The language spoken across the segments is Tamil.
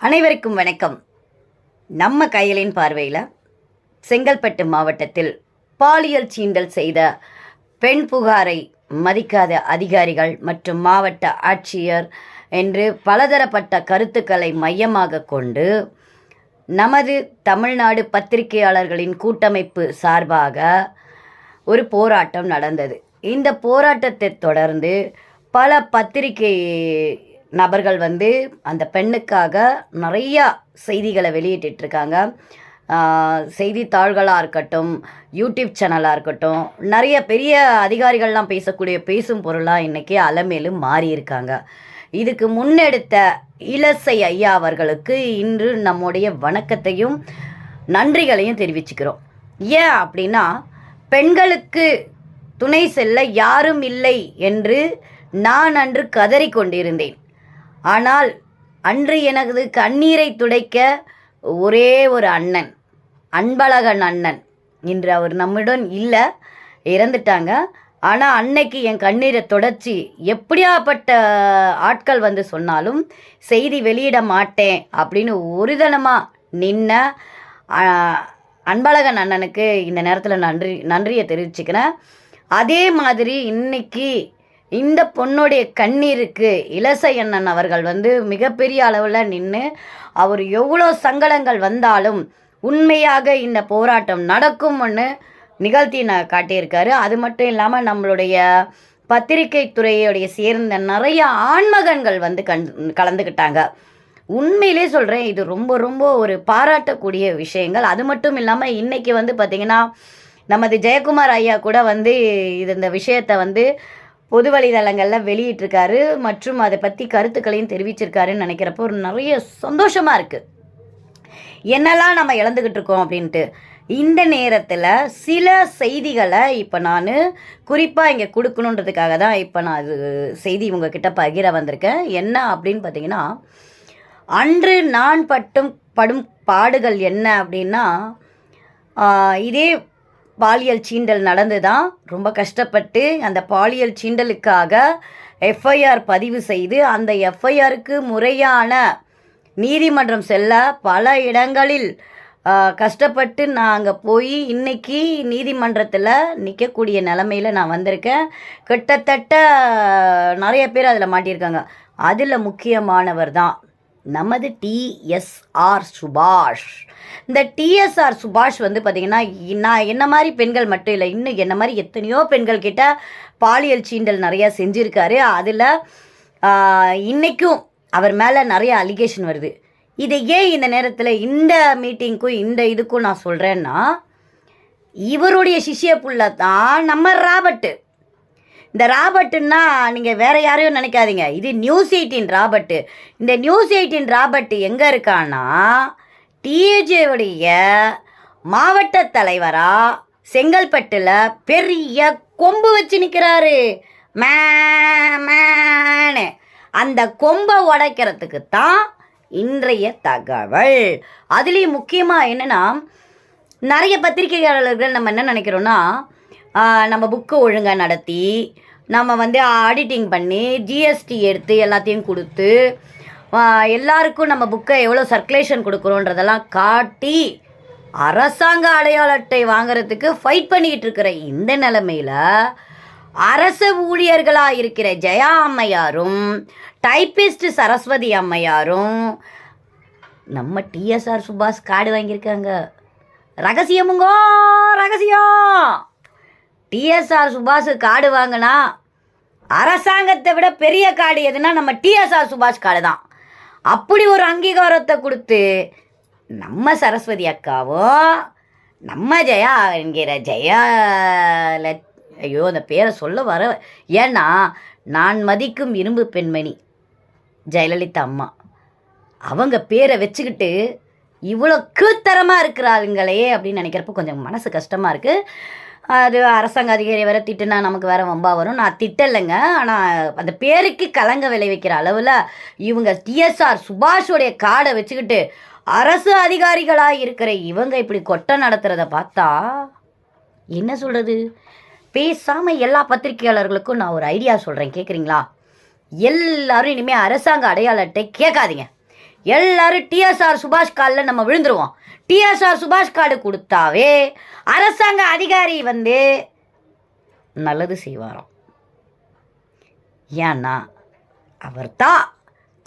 அனைவருக்கும் வணக்கம். நம்ம கையலின் பார்வையில் செங்கல்பட்டு மாவட்டத்தில் பாலியல் சீண்டல் செய்த பெண் புகாரை மதிக்காத அதிகாரிகள் மற்றும் மாவட்ட ஆட்சியர் என்று பலதரப்பட்ட கருத்துக்களை மையமாக கொண்டு நமது தமிழ்நாடு பத்திரிகையாளர்களின் கூட்டமைப்பு சார்பாக ஒரு போராட்டம் நடந்தது. இந்த போராட்டத்தை தொடர்ந்து பல பத்திரிகை நபர்கள் வந்து அந்த பெண்ணுக்காக நிறையா செய்திகளை வெளியிட்டிருக்காங்க செய்தித்தாள்களாக இருக்கட்டும் யூடியூப் சேனலாக இருக்கட்டும் நிறைய பெரிய அதிகாரிகள்லாம் பேசக்கூடிய பேசும் பொருளாக இன்றைக்கி அலமேலும் மாறியிருக்காங்க. இதுக்கு முன்னெடுத்த இலசை ஐயா அவர்களுக்கு இன்று நம்முடைய வணக்கத்தையும் நன்றிகளையும் தெரிவிச்சுக்கிறோம். ஏன் அப்படின்னா பெண்களுக்கு துணை செல்ல யாரும் இல்லை என்று நான் அன்று கதறி கொண்டிருந்தேன் ஆனால் அன்று எனது கண்ணீரை துடைக்க ஒரே ஒரு அண்ணன் அன்பழகன் அண்ணன் இன்று அவர் நம்முடன் இல்லை இறந்துட்டாங்க. ஆனால் அன்னைக்கு என் கண்ணீரை தொடச்சி எப்படியாப்பட்ட ஆட்கள் வந்து சொன்னாலும் செய்தி வெளியிட மாட்டேன் அப்படின்னு ஒருதனமாக நின்ன அன்பழகன் அண்ணனுக்கு இந்த நேரத்தில் நன்றி நன்றியை தெரிவிச்சுக்கிறேன். அதே மாதிரி இன்னைக்கு இந்த பொண்ணுடைய கண்ணீருக்கு இளசையண்ணன் அவர்கள் வந்து மிகப்பெரிய அளவில் நின்று அவர் எவ்வளோ சங்கடங்கள் வந்தாலும் உண்மையாக இந்த போராட்டம் நடக்கும்னு நிகழ்த்தி நான் காட்டியிருக்காரு. அது மட்டும் இல்லாமல் நம்மளுடைய பத்திரிகை துறையுடைய சேர்ந்த நிறைய ஆண்மகன்கள் வந்து கண் கலந்துக்கிட்டாங்க உண்மையிலே சொல்கிறேன் இது ரொம்ப ரொம்ப ஒரு பாராட்டக்கூடிய விஷயங்கள். அது மட்டும் இல்லாமல் இன்றைக்கி வந்து பார்த்திங்கன்னா நமது ஜெயக்குமார் ஐயா கூட வந்து இது இந்த விஷயத்தை வந்து பொது வலைதளங்களில் வெளியிட்டிருக்காரு மற்றும் அதை பற்றி கருத்துக்களையும் தெரிவிச்சிருக்காருன்னு நினைக்கிறப்போ ஒரு நிறைய சந்தோஷமாக இருக்குது என்னெல்லாம் நம்ம இழந்துக்கிட்டு இருக்கோம் அப்படின்ட்டு. இந்த நேரத்தில் சில செய்திகளை இப்போ நான் குறிப்பாக இங்கே கொடுக்கணுன்றதுக்காக தான் இப்போ நான் அது செய்தி உங்ககிட்ட பகிர வந்திருக்கேன். என்ன அப்படின்னு பார்த்தீங்கன்னா அன்று நான் பட்டும் படும் பாடுகள் என்ன அப்படின்னா இதே பாலியல் சீண்டல் நடந்து தான் ரொம்ப கஷ்டப்பட்டு அந்த பாலியல் சீண்டலுக்காக எஃப்ஐஆர் பதிவு செய்து அந்த எஃப்ஐஆருக்கு முறையான நீதிமன்றம் செல்ல பல இடங்களில் கஷ்டப்பட்டு நாங்கள் போய் இன்னைக்கு நீதிமன்றத்தில் நிற்கக்கூடிய நிலமையில் நான் வந்திருக்கேன். கிட்டத்தட்ட நிறைய பேர் அதில் மாட்டியிருக்காங்க. அதில் முக்கியமானவர் தான். நமது டிஎஸ்ஆர் சுபாஷ். இந்த டிஎஸ்ஆர் சுபாஷ் வந்து பார்த்திங்கன்னா நான் என்ன மாதிரி பெண்கள் மட்டும் இல்லை இன்னும் என்ன மாதிரி எத்தனையோ பெண்கள் கிட்ட பாலியல் சீண்டல் நிறையா செஞ்சுருக்காரு. அதில் இன்றைக்கும் அவர் மேலே நிறைய அலிகேஷன் வருது. இதை ஏன் இந்த நேரத்தில் இந்த மீட்டிங்க்கும் இந்த இதுக்கும் நான் சொல்கிறேன்னா இவருடைய சிஷிய புள்ள தான் நம்ம ராபர்ட்டு. இந்த ராபர்ட்டுன்னா நீங்கள் வேறு யாரையும் நினைக்காதீங்க. இது நியூஸ் எயிட்டின் ராபர்ட்டு இந்த நியூஸ் எயிட்டின் ராபர்ட்டு எங்கே இருக்கான்னா டிஏஜேவுடைய மாவட்ட தலைவராக செங்கல்பட்டில் பெரிய கொம்பு வச்சு நிற்கிறாரு மேனு. அந்த கொம்பை உடைக்கிறதுக்கு தான் இன்றைய தகவல். அதுலேயும் முக்கியமாக என்னென்னா நிறைய பத்திரிகையாளர்கள் நம்ம என்ன நினைக்கிறோன்னா நம்ம புக்கு ஒழுங்காக நடத்தி நம்ம வந்து ஆடிட்டிங் பண்ணி ஜிஎஸ்டி எடுத்து எல்லாத்தையும் கொடுத்து எல்லாருக்கும் நம்ம புக்கை எவ்வளோ சர்க்குலேஷன் கொடுக்குறோன்றதெல்லாம் காட்டி அரசாங்க அடையாள அட்டை வாங்குறதுக்கு ஃபைட் பண்ணிக்கிட்டு இருக்கிற இந்த நிலமையில் அரசு ஊழியர்களாக இருக்கிற ஜெயா அம்மையாரும் டைப்பிஸ்ட் சரஸ்வதி அம்மையாரும் நம்ம டிஎஸ்ஆர் சுபாஷ் கார்டு வாங்கியிருக்காங்க. ரகசியமுங்கோ ரகசியம்! டிஎஸ்ஆர் சுபாஷ் காடு வாங்கினா அரசாங்கத்தை விட பெரிய காடு எதுனா நம்ம டிஎஸ்ஆர் சுபாஷ் காடு தான். அப்படி ஒரு அங்கீகாரத்தை கொடுத்து நம்ம சரஸ்வதி அக்காவோ நம்ம ஜெயா என்கிற ஜெயா ஐயோ அந்த பேரை சொல்ல வர ஏன்னா நான் மதிக்கும் இரும்பு பெண்மணி ஜெயலலிதா அம்மா. அவங்க பேரை வச்சுக்கிட்டு இவ்வளோ கீழ்த்தரமாக இருக்கிறாளுங்களே அப்படின்னு நினைக்கிறப்ப கொஞ்சம் மனசு கஷ்டமாக இருக்குது அது அரசாங்க அதிகாரி வேற திட்டுனா நமக்கு வேற வம்பா வரும். நான் திட்டலைங்க. ஆனால் அந்த பேருக்கு கலங்க விளைவிக்கிற அளவில் இவங்க டிஎஸ்ஆர் சுபாஷோடைய கார்டை வச்சுக்கிட்டு அரசு அதிகாரிகளாக இருக்கிற இவங்க இப்படி கொட்டை நடத்துகிறத பார்த்தா என்ன சொல்கிறது பேசாமல் எல்லா பத்திரிகையாளர்களுக்கும் நான் ஒரு ஐடியா சொல்கிறேன் கேட்குறீங்களா எல்லாரும் இனிமேல் அரசாங்க அடையாள அட்டை கேட்காதீங்க. எல்லாரும் டிஎஸ்ஆர் சுபாஷ் காலில் நம்ம விழுந்துருவோம். டிஎஸ்ஆர் சுபாஷ் கார்டு கொடுத்தாவே அரசாங்க அதிகாரி வந்து நல்லது செய்வாராம். ஏன்னா அவர்தான்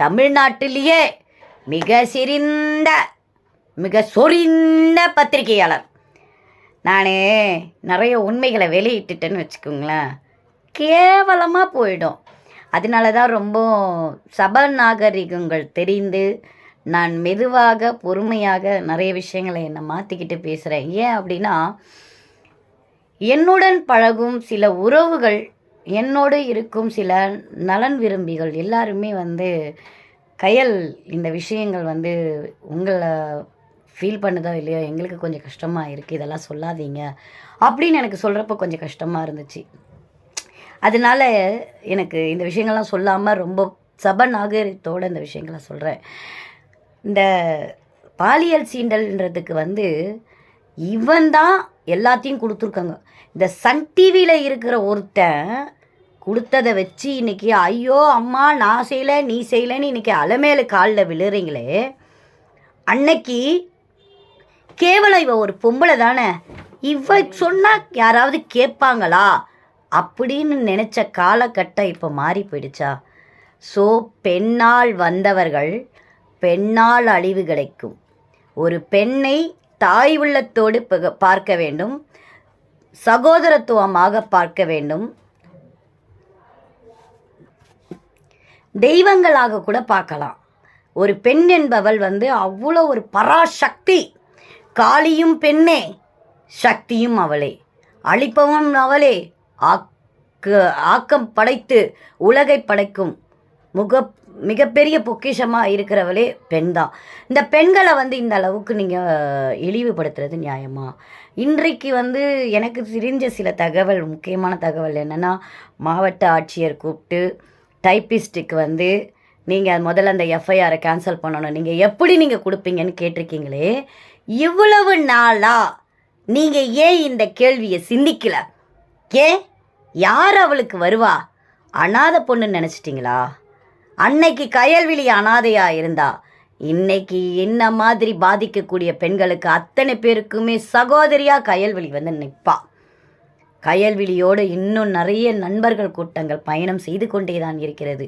தமிழ்நாட்டிலேயே மிக சிறந்த மிக சொறிந்த பத்திரிகையாளர். நான் நிறைய உண்மைகளை வெளியிட்டுட்டேன்னு வச்சுக்கோங்களேன். கேவலமாக போயிடும். அதனால தான் ரொம்ப சபநாகரிகங்கள் தெரிந்து நான் மெதுவாக பொறுமையாக நிறைய விஷயங்களை என்னை மாற்றிக்கிட்டு பேசுகிறேன் ஏன் அப்படின்னா என்னுடன் பழகும் சில உறவுகள் என்னோடு இருக்கும் சில நலன் விரும்பிகள் எல்லாருமே வந்து கையல் இந்த விஷயங்கள் வந்து உங்களை ஃபீல் பண்ணுதோ இல்லையோ எங்களுக்கு கொஞ்சம் கஷ்டமாக இருக்குது இதெல்லாம் சொல்லாதீங்க அப்படின்னு எனக்கு சொல்கிறப்ப கொஞ்சம் கஷ்டமாக இருந்துச்சு. அதனால எனக்கு இந்த விஷயங்கள்லாம் சொல்லாமல் ரொம்ப சப நாகரிகத்தோடு இந்த விஷயங்களை சொல்கிறேன் இந்த பாலியல் சீண்டல்ன்றதுக்கு வந்து இவன் தான் எல்லாத்தையும் கொடுத்துருக்காங்க. இந்த சன் டிவியில் இருக்கிற ஒருத்தன் கொடுத்ததை வச்சு இன்னைக்கு ஐயோ அம்மா நான் செய்யலை நீ செய்யலைன்னு இன்னைக்கு அலமேலு காலில் விழுறீங்களே. அன்னைக்கு கேவலம் இவ ஒரு பொம்பளை தானே. இவ சொன்னால் யாராவது கேட்பாங்களா? அப்படின்னு நினச்ச காலகட்டம் இப்போ மாறி போயிடுச்சா? ஸோ பெண்ணால் வந்தவர்கள் பெண்ணால் அழிவு கிடைக்கும். ஒரு பெண்ணை தாய் உள்ளத்தோடு பக- பார்க்க வேண்டும். சகோதரத்துவமாக பார்க்க வேண்டும். தெய்வங்களாக கூட பார்க்கலாம். ஒரு பெண் என்பவள் வந்து அவ்வளோ ஒரு பராசக்தி. காளியும் பெண்ணே சக்தியும் அவளே. அழிப்பவன் அவளே ஆக்க ஆக்கம் படைத்து உலகை படைக்கும் முக மிகப்பெரிய பொக்கிஷமாக இருக்கிறவளே பெண் தான் இந்த பெண்களை வந்து இந்த அளவுக்கு நீங்கள் இழிவுபடுத்துறது நியாயமா? இன்றைக்கு வந்து எனக்கு தெரிஞ்ச சில தகவல் முக்கியமான தகவல் என்னென்னா மாவட்ட ஆட்சியர் கூப்பிட்டு டைப்பிஸ்ட்டுக்கு வந்து நீங்கள் முதல்ல அந்த எஃப்ஐஆரை கேன்சல் பண்ணணும். நீங்கள் எப்படி நீங்கள் கொடுப்பீங்கன்னு கேட்டிருக்கீங்களே இவ்வளவு நாளாக நீங்கள் ஏன் இந்த கேள்வியை சிந்திக்கலை? ஏன்? யார் அவளுக்கு வருவா? அனாத பொண்ணு நினச்சிட்டிங்களா? அன்னைக்கு கயல்விழி அனாதையா இருந்தா இன்னைக்கு என்ன மாதிரி பாதிக்கக்கூடிய பெண்களுக்கு அத்தனை பேருக்குமே சகோதரியாக கயல்விழி வந்து நிற்பா கயல்விழியோடு இன்னும் நிறைய நண்பர்கள் கூட்டங்கள் பயணம் செய்து கொண்டே தான் இருக்கிறது.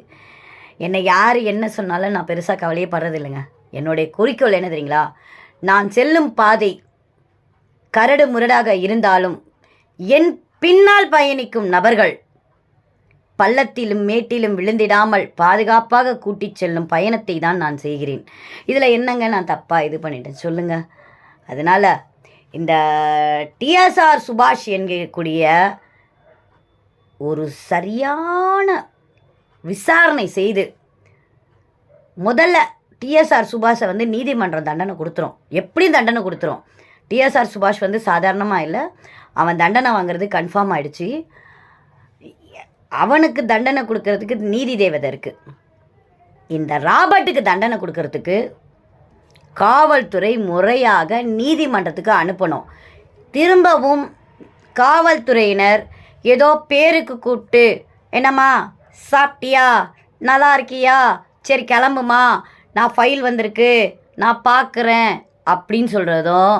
என்னை யார் என்ன சொன்னாலும் நான் பெருசாக கவலையே படுறதில்லைங்க. என்னுடைய குறிக்கோள் என்ன தெரியுங்களா? நான் செல்லும் பாதை கரடு முரடாக இருந்தாலும் என் பின்னால் பயணிக்கும் நபர்கள். பள்ளத்திலும் மேட்டிலும் விழுந்திடாமல் பாதுகாப்பாக கூட்டிச் செல்லும் பயணத்தை தான் நான் செய்கிறேன். இதில் என்னங்க நான் தப்பாக இது பண்ணிட்டேன்? சொல்லுங்க. அதனால் இந்த டிஎஸ்ஆர் சுபாஷ் என்கக்கூடிய ஒரு சரியான விசாரணை செய்து முதல்ல டிஎஸ்ஆர் சுபாஷை வந்து நீதிமன்றம் தண்டனை கொடுத்துரும். எப்படியும் தண்டனை கொடுத்துரும். டிஎஸ்ஆர் சுபாஷ் வந்து சாதாரணமாக இல்லை. அவன் தண்டனை வாங்குறது கன்ஃபார்ம் ஆயிடுச்சு. அவனுக்கு தண்டனை கொடுக்கறதுக்கு நீதி தேவதை இருக்குது இந்த ராபர்ட்டுக்கு தண்டனை கொடுக்கறதுக்கு காவல்துறை முறையாக நீதிமன்றத்துக்கு அனுப்பணும். திரும்பவும் காவல்துறையினர் ஏதோ பேருக்கு கூப்பிட்டு என்னம்மா சாப்பிட்டியா? நல்லா இருக்கியா? சரி கிளம்புமா? நான் ஃபைல் வந்திருக்கு. நான் பார்க்குறேன் அப்படின்னு சொல்கிறதும்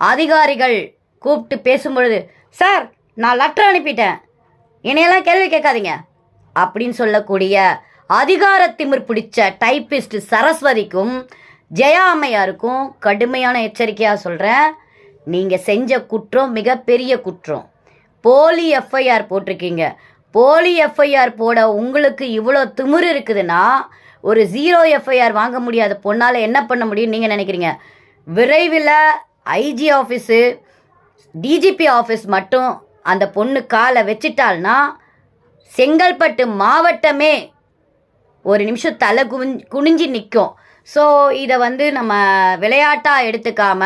அதிகாரிகள் கூப்பிட்டு பேசும்பொழுது சார் நான் லெட்டர் அனுப்பிட்டேன். என்னையெல்லாம் கேள்வி கேட்காதீங்க. அப்படின்னு சொல்லக்கூடிய அதிகார திமிர் பிடிச்ச டைப்பிஸ்ட் சரஸ்வதிக்கும் ஜெயா அம்மையாருக்கும் கடுமையான எச்சரிக்கையாக சொல்கிறேன் நீங்கள் செஞ்ச குற்றம் மிகப்பெரிய குற்றம். போலி எஃப்ஐஆர் போட்டிருக்கீங்க. போலி எஃப்ஐஆர் போட உங்களுக்கு இவ்வளோ திமிர் இருக்குதுன்னா ஒரு ஜீரோ எஃப்ஐஆர் வாங்க முடியாத பொண்ணால் என்ன பண்ண முடியும்னு நீங்கள் நினைக்கிறீங்க? விரைவில் ஐஜி ஆஃபீஸு டிஜிபி ஆஃபீஸ் மட்டும் அந்த பொண்ணு காலை வச்சிட்டால்னா செங்கல்பட்டு மாவட்டமே ஒரு நிமிஷம் தலை குவிஞ் குனிஞ்சு நிற்கும் ஸோ இதை வந்து நம்ம விளையாட்டாக எடுத்துக்காம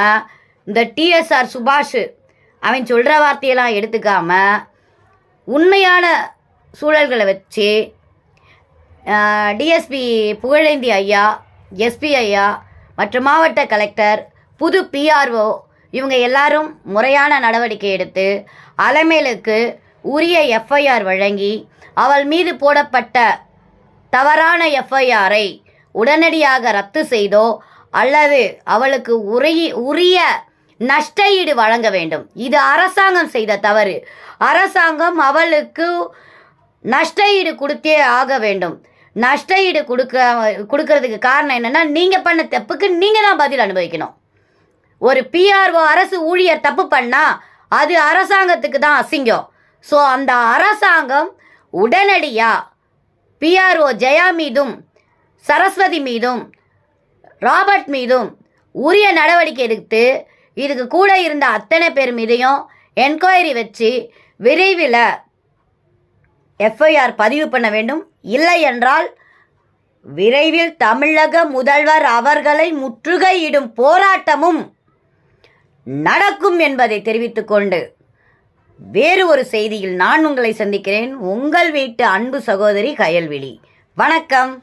இந்த டிஎஸ்ஆர் சுபாஷ் அவன் சொல்கிற வார்த்தையெல்லாம் எடுத்துக்காம உண்மையான சூழல்களை வச்சு டிஎஸ்பி புகழேந்தி ஐயா எஸ்பி ஐயா மற்றும் மாவட்ட கலெக்டர் புது பிஆர்ஓ இவங்க எல்லாரும் முறையான நடவடிக்கை எடுத்து அலமேலுக்கு உரிய எஃப்ஐஆர் வழங்கி அவள் மீது போடப்பட்ட தவறான எஃப்ஐஆரை உடனடியாக ரத்து செய்தோ அல்லது அவளுக்கு உரிய உரிய நஷ்டஈடு வழங்க வேண்டும். இது அரசாங்கம் செய்த தவறு. அரசாங்கம் அவளுக்கு நஷ்டஈடு கொடுத்தே ஆக வேண்டும். நஷ்டஈடு கொடுக்க கொடுக்கறதுக்கு காரணம் என்னென்னா நீங்கள் பண்ண தப்புக்கு நீங்கள் தான் பதில் அனுபவிக்கணும். ஒரு பிஆர்ஓ அரசு ஊழியர் தப்பு பண்ணா அது அரசாங்கத்துக்கு தான் அசிங்கம். ஸோ அந்த அரசாங்கம் உடனடியாக பிஆர்ஓ ஜெயா மீதும் சரஸ்வதி மீதும் ராபர்ட் மீதும் உரிய நடவடிக்கை எடுத்து இதுக்கு கூட இருந்த அத்தனை பேர் மீதையும் என்கொயரி வச்சு விரைவில் எஃப்ஐஆர் பதிவு பண்ண வேண்டும். இல்லை என்றால் விரைவில் தமிழக முதல்வர் அவர்களை முற்றுகையிடும் போராட்டமும் நடக்கும் என்பதை தெரிவித்துக்கொண்டு வேறு ஒரு செய்தியில் நான் உங்களை சந்திக்கிறேன். உங்கள் வீட்டு அன்பு சகோதரி கயல்விழி. வணக்கம்.